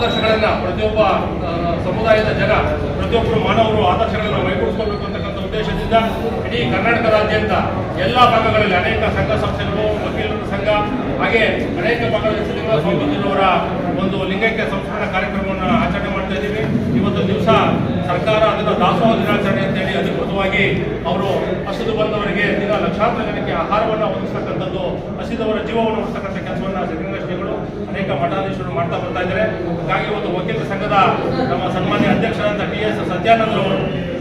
ಆದರ್ಶಗಳನ್ನ ಪ್ರತಿಯೊಬ್ಬ ಸಮುದಾಯದ ಜನ ಪ್ರತಿಯೊಬ್ಬರು ಮಾನವರು ಆದರ್ಶಗಳನ್ನು ಮೈಗೂಡಿಸ್ಕೊಳ್ಬೇಕು ಅಂತಕ್ಕಂಥ ಉದ್ದೇಶದಿಂದ ಇಡೀ ಕರ್ನಾಟಕದಾದ್ಯಂತ ಎಲ್ಲ ಭಾಗಗಳಲ್ಲಿ ಅನೇಕ ಸಂಘ ಸಂಸ್ಥೆಗಳು, ವಕೀಲರ ಸಂಘ, ಹಾಗೆ ಅನೇಕ ಭಾಗದಲ್ಲಿ ಸ್ವಾಮೀಜಿಯವರ ಒಂದು ಲಿಂಗೈಕ್ಯ ಸಂಸ್ಕರಣ ಕಾರ್ಯಕ್ರಮವನ್ನು ಆಚರಣೆ ಮಾಡ್ತಾ ಇದ್ದೀವಿ. ಇವತ್ತು ದಿವಸ ಸರ್ಕಾರ ಅದನ್ನು ದಾಸೋಹ ದಿನಾಚರಣೆ ಅಂತೇಳಿ ಅಧಿಕೃತವಾಗಿ ಅವರು ಹಸಿದು ಬಂದವರಿಗೆ ದಿನ ಲಕ್ಷಾಂತರ ಜನಕ್ಕೆ ಆಹಾರವನ್ನು ಒದಗಿಸ್ತಕ್ಕಂಥದ್ದು, ಹಸಿದವರ ಜೀವವನ್ನು ಉಳಿಸ್ತಕ್ಕಂಥ ಕೆಲಸವನ್ನು ಅನೇಕ ಮಠಾಧೀಶರು ಮಾಡ್ತಾ ಬರ್ತಾ ಇದ್ದಾರೆ ಹಾಗಾಗಿ ಒಂದು ವಕೀಲ ಸಂಘದ ನಮ್ಮ ಸನ್ಮಾನ್ಯ ಅಧ್ಯಕ್ಷರಾದ ಟಿ ಎಸ್ ಸತ್ಯಾನಂದರು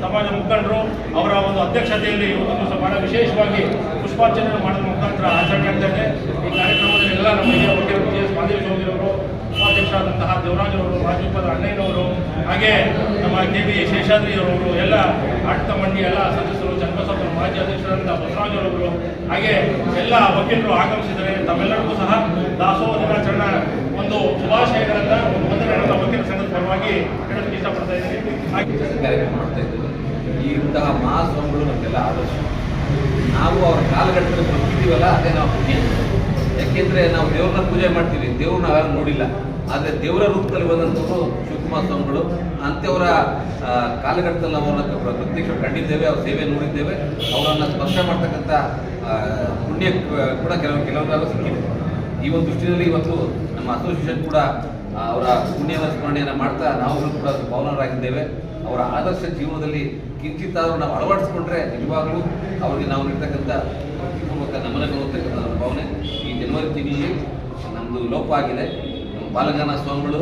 ಸಮಾಜ ಮುಖಂಡರು ಅವರ ಒಂದು ಅಧ್ಯಕ್ಷತೆಯಲ್ಲಿ ಇವತ್ತು ಬಹಳ ವಿಶೇಷವಾಗಿ ಪುಷ್ಪಾರ್ಚನೆ ಮಾಡೋದ್ರ ಮುಖಾಂತರ ಆಚರಣೆ ಆಗ್ತಾ ಇದೆ. ಈ ಕಾರ್ಯಕ್ರಮದಲ್ಲಿ ಎಲ್ಲ ನಮ್ಮ ಹಿರಿಯ ವಕೀಲರು ಟಿ ಎಸ್ ಮಾದೇಶ್ ಚೌಧರಿಯವರು ಉಪಾಧ್ಯಕ್ಷರಾದಂತಹ ದೇವರಾಜ್ ಅವರು ರಾಜೀಪದ ಅಣ್ಣಯ್ಯನವರು ಹಾಗೆ ನಮ್ಮ ಕೆ ಶೇಷಾದ್ರಿ ಅವರವರು ಎಲ್ಲ ಆಡಳಿತ ಮಂಡಿ ಎಲ್ಲ ಸದಸ್ಯರು ಚನ್ನಬಸಪ್ಪ ಮಾಜಿ ಅಧ್ಯಕ್ಷರಾದಂತಹ ಬಸವರಾಜ್ ಅವರವರು ಹಾಗೆ ಎಲ್ಲ ವಕೀಲರು ಆಗಮಿಸಿದರೆ ತಮ್ಮೆಲ್ಲರಿಗೂ ಸಹ ದಾಸೋಹ ದಿನಾಚರಣೆ ಒಂದು ಶುಭಾಶಯಗಳನ್ನ ವಂದನೆಗಳನ್ನ ಪರವಾಗಿ ಇಷ್ಟಪಡ್ತಾ ಇದ್ದೀನಿ. ಮಾಡ್ತಾ ಇದ್ದೀವಿ ಈ ಇಂತಹ ಮಹಾಸ್ವಾಮಿಗಳು ನಮಗೆಲ್ಲ ಆದರ್ಶ. ನಾವು ಅವರ ಕಾಲಘಟ್ಟದಲ್ಲಿ ಬದುಕಿದ್ದೀವಲ್ಲ ಅದೇ ನಾವು ಯಾಕೆಂದ್ರೆ ನಾವು ದೇವ್ರನ್ನ ಪೂಜೆ ಮಾಡ್ತೀವಿ. ದೇವ್ರನ್ನ ಯಾರು ನೋಡಿಲ್ಲ. ಆದರೆ ದೇವರ ರೂಪದಲ್ಲಿ ಬಂದಂಥವ್ರು ಶಿವಕುಮಾರ್ ಸ್ವಾಮಿಗಳು. ಅಂಥವರ ಕಾಲಘಟ್ಟದಲ್ಲಿ ಅವರನ್ನ ಪ್ರತ್ಯಕ್ಷ ಕಂಡಿದ್ದೇವೆ, ಅವ್ರ ಸೇವೆ ನೋಡಿದ್ದೇವೆ. ಅವರನ್ನು ಸ್ಪರ್ಶ ಮಾಡ್ತಕ್ಕಂಥ ಪುಣ್ಯ ಕೂಡ ಕೆಲವು, ಕೆಲವೊಂದಾಗ ಸಿಕ್ಕಿದೆ. ಈ ಒಂದು ದೃಷ್ಟಿಯಲ್ಲಿ ಇವತ್ತು ನಮ್ಮ ಅಸೋಸಿಯೇಷನ್ ಕೂಡ ಅವರ ಪುಣ್ಯದ ಸ್ಮರಣೆಯನ್ನು ಮಾಡ್ತಾ ನಾವುಗಳು ಕೂಡ ಪೌನರಾಗಿದ್ದೇವೆ ಅವರ ಆದರ್ಶ ಜೀವನದಲ್ಲಿ ಕಿಂಚಿತ್ತಾದರೂ ನಾವು ಅಳವಡಿಸ್ಕೊಂಡ್ರೆ ನಿಜವಾಗ್ಲೂ ಅವರಿಗೆ ನಾವು ನೀಡ್ತಕ್ಕಂಥ ಪೂರ್ವಕ ನಮನಗಳು ಅಂತಕ್ಕಂಥ ಭಾವನೆ ಈ ಜನವರಿ ತಿಂಗಳಲ್ಲಿ ನಮ್ಮದು ಲೋಪ ಆಗಿದೆ. ಬಾಲಗಾನ ಸ್ವಾಮಿಗಳು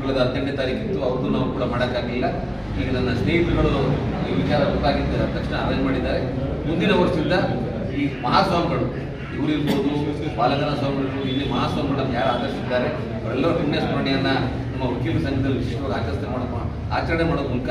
ಕಳೆದ ಹದಿನೆಂಟನೇ ತಾರೀಕಿತ್ತು, ಅವ್ರದ್ದು ನಾವು ಕೂಡ ಮಾಡೋಕ್ಕಾಗಲಿಲ್ಲ. ಈಗ ನನ್ನ ಸ್ನೇಹಿತರುಗಳು ಈ ವಿಚಾರ ಗೊತ್ತಾಗಿದ್ದ ತಕ್ಷಣ ಅರೇಂಜ್ ಮಾಡಿದ್ದಾರೆ. ಮುಂದಿನ ವರ್ಷದಿಂದ ಈ ಮಹಾಸ್ವಾಮಿಗಳು ಇವರಿರ್ಬೋದು ಬಾಲಗನ ಸ್ವಾಮಿಗಳು, ಇಲ್ಲಿ ಮಹಾಸ್ವಾಮಿಗಳನ್ನು ಯಾರು ಆಚರಿಸಿದ್ದಾರೆ, ಅವರೆಲ್ಲರೂ ಪುಣ್ಯ ಸ್ಮರಣೆಯನ್ನ ನಮ್ಮ ವಕೀಲ ಸಂಘದಲ್ಲಿ ವಿಶೇಷವಾಗಿ ಆಚರಣೆ ಮಾಡೋ ಆಚರಣೆ ಮಾಡೋ ಮೂಲಕ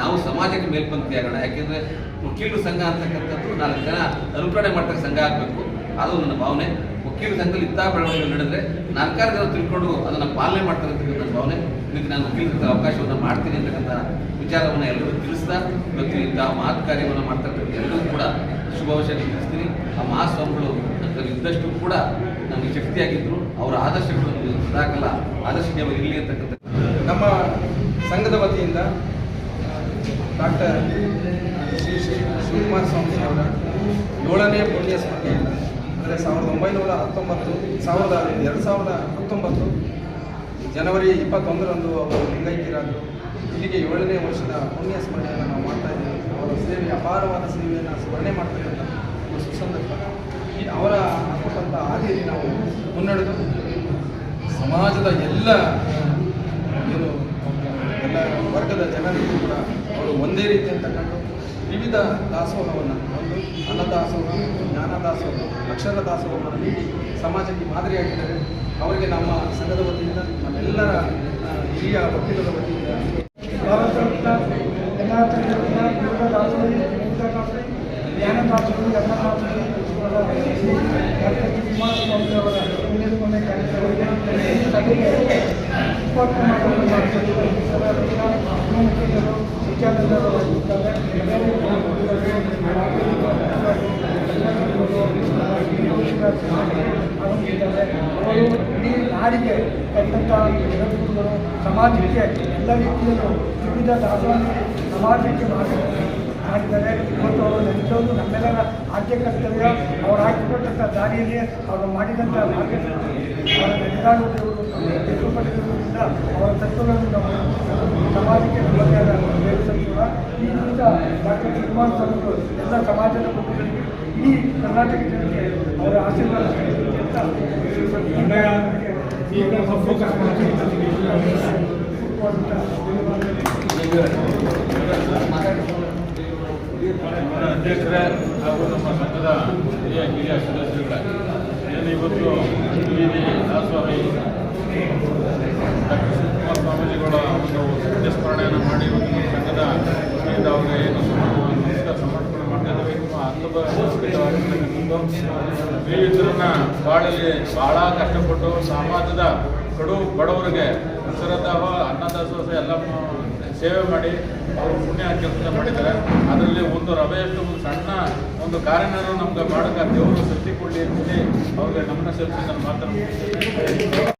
ನಾವು ಸಮಾಜಕ್ಕೆ ಮೇಲ್ಪಂಕ್ತಿ ಆಗೋಣ. ಯಾಕೆಂದ್ರೆ ವಕೀಲರ ಸಂಘ ಅಂತಕ್ಕಂಥದ್ದು ನಾಲ್ಕು ಜನ ಅನುಕರಣೆ ಮಾಡ್ತಕ್ಕ ಸಂಘ ಆಗಬೇಕು. ಅದು ನನ್ನ ಭಾವನೆ. ವಕೀಲ ಸಂಘದಲ್ಲಿ ಇಂಥ ಬೆಳವಣಿಗೆ ನಡೆದ್ರೆ ಜನ ತಿಳ್ಕೊಂಡು ಅದನ್ನು ಪಾಲನೆ ಮಾಡ್ತಾರೆ ಅಂತಕ್ಕಂಥ ಭಾವನೆ, ಇದಕ್ಕೆ ನಾನು ಉಪಯುಕ್ತ ಅವಕಾಶವನ್ನು ಮಾಡ್ತೀನಿ ಅಂತಕ್ಕಂಥ ವಿಚಾರವನ್ನು ಎಲ್ಲರೂ ತಿಳಿಸ್ತಾ, ಇವತ್ತು ಇಂತಹ ಮಹತ್ ಕಾರ್ಯವನ್ನು ಮಾಡ್ತಕ್ಕಂಥ ಎಲ್ಲರೂ ಕೂಡ ಶುಭಾಶಯ ತಿಳಿಸ್ತೀನಿ. ಆ ಮಹಾಸ್ವಾಮಿಗಳು ಅದರಲ್ಲಿ ಇದ್ದಷ್ಟು ಕೂಡ ನನಗೆ ಶಕ್ತಿಯಾಗಿದ್ದರು ಅವರ ಆದರ್ಶಗಳು ನನಗೆ ಆದರ್ಶಕ್ಕೆ ಅವರು ಇರಲಿ ಅಂತಕ್ಕಂಥ ನಮ್ಮ ಸಂಘದ ವತಿಯಿಂದ ಡಾಕ್ಟರ್ ಶ್ರೀ ಶ್ರೀ ಶಿವಕುಮಾರ ಸ್ವಾಮಿ ಅವರ ಏಳನೇ ಪುಣ್ಯ ಸ್ಮರಣೆಯನ್ನು ಅಂದರೆ ಸಾವಿರದ ಒಂಬೈನೂರ ಹತ್ತೊಂಬತ್ತು, ಸಾವಿರದ ಎರಡು ಸಾವಿರದ ಹತ್ತೊಂಬತ್ತು, ಜನವರಿ ಇಪ್ಪತ್ತೊಂದರಂದು ಅವರು ಲಿಂಗೈಕ್ಯರಾದರು ಇಲ್ಲಿಗೆ ಏಳನೇ ವರ್ಷದ ಪುಣ್ಯ ಸ್ಮರಣೆಯನ್ನು ನಾವು ಮಾಡ್ತಾ ಇದ್ದೀವಿ. ಅವರ ಸೇವೆ ಅಪಾರವಾದ ಸೇವೆಯನ್ನು ಸ್ಮರಣೆ ಮಾಡ್ತಕ್ಕಂಥ ಒಂದು ಸುಸಂದರ್ಭ ಈ ಅವರ ಕೊಟ್ಟಂಥ ಹಾದಿಯಲ್ಲಿ ನಾವು ಮುನ್ನಡೆದು ಸಮಾಜದ ಎಲ್ಲ, ಏನು, ಎಲ್ಲ ವರ್ಗದ ಜನರಿಗೂ ಕೂಡ ಅವರು ಒಂದೇ ರೀತಿ ಅಂತಕ್ಕಂಥ ವಿವಿಧ ದಾಸೋಹವನ್ನು, ಒಂದು ಅನ್ನದಾಸೋಹ ಜ್ಞಾನ ದಾಸೋಹ ಅಕ್ಷರ ದಾಸೋಹವನ್ನು ನೀಡಿ ಸಮಾಜಕ್ಕೆ ಮಾದರಿಯಾಗಿದ್ದಾರೆ. ಅವರಿಗೆ ನಮ್ಮ ಸಂಘದ ವತಿಯಿಂದ, ನಮ್ಮೆಲ್ಲರ ಹಿರಿಯ ವಕೀಲರ ವತಿಯಿಂದ. ಅವರು ಇಡೀ ಸಮಾಜಕ್ಕೆ ಎಲ್ಲ ರೀತಿಯಲ್ಲೂ ವಿವಿಧ ದಾಸವನ್ನು ಸಮಾಜಕ್ಕೆ ಮಾಡಿ ಮಾಡಿದ್ದಾರೆ ಇವತ್ತು ಅವರು ನೆನೆಸೋದು ನಮ್ಮೆಲ್ಲರ ಆದ್ಯ ಕರ್ತವ್ಯ ಅವರು ಹಾಕಿಕೊಟ್ಟಂಥ ದಾರಿಯಲ್ಲಿ ಅವರು ಮಾಡಿದಂಥ ಮಾರ್ಗದರ್ಶನ ತಿರುಪತಿಗಳಿಂದ ಅವರ ತತ್ವಗಳನ್ನು ಸಮಾಜಕ್ಕೆ ಆದ ಬೆಳೆಸುತ್ತೀವ ಈ ವಿವಿಧ ಡಾಕ್ಟರ್ ಶಿವಕುಮಾರ್ ಸ್ವಾಮಿಗಳು ಎಲ್ಲ ಸಮಾಜದ ಕುಟುಂಬಗಳಿಗೆ ಇಡೀ ಕರ್ನಾಟಕ ಜನತೆ ಅವರ ಆಶೀರ್ವಾದ ಅಧ್ಯಕ್ಷರೇ ಹಾಗೂ ನಮ್ಮ ಸಂಘದ ಹಿರಿಯ ಹಿರಿಯ ಸದಸ್ಯರುಗಳೇ ಏನು ಇವತ್ತು ಬೀದಿ ದಾಸೋಹಿ ಡಾಕ್ಟರ್ ಶಿವಕುಮಾರ ಸ್ವಾಮೀಜಿಗಳ ಒಂದು ಪುಣ್ಯಸ್ಮರಣೆಯನ್ನು ಮಾಡಿ ಇವತ್ತು ಸಂಘದ ವತಿಯಿಂದ ಅವರಿಗೆ ಏನು ಸಮರ್ಪಣೆ ಮಾಡ್ತಾ ಇದ್ದೀವಿ. ತುಂಬ ಅದ್ಭುತವಾಗಿರ್ತಕ್ಕಂಥದ್ದು ಬಾಳಲ್ಲಿ ಬಹಳ ಕಷ್ಟಪಟ್ಟು ಸಮಾಜದ ಕಡು ಬಡವರಿಗೆ ಅಕ್ಷರದಾಹ ಅನ್ನದಾಸೋಹ ಎಲ್ಲ ಸೇವೆ ಮಾಡಿ ಅವರು ಪುಣ್ಯ ಕೆಲಸ ಮಾಡಿದ್ದಾರೆ. ಅದರಲ್ಲಿ ಒಂದು ರವೆಯಷ್ಟು ಒಂದು ಸಣ್ಣ ಒಂದು ಕಾರಣನೂ ನಮ್ಗೆ ಮಾಡೋಕೆ ದೇವರು ಶಕ್ತಿ ಕೊಡಲಿ ಅಂತೇಳಿ ಅವ್ರಿಗೆ ನಮ್ಮನ್ನ ಸೇರಿಸಿ ನಾನು ಮಾತನ್ನು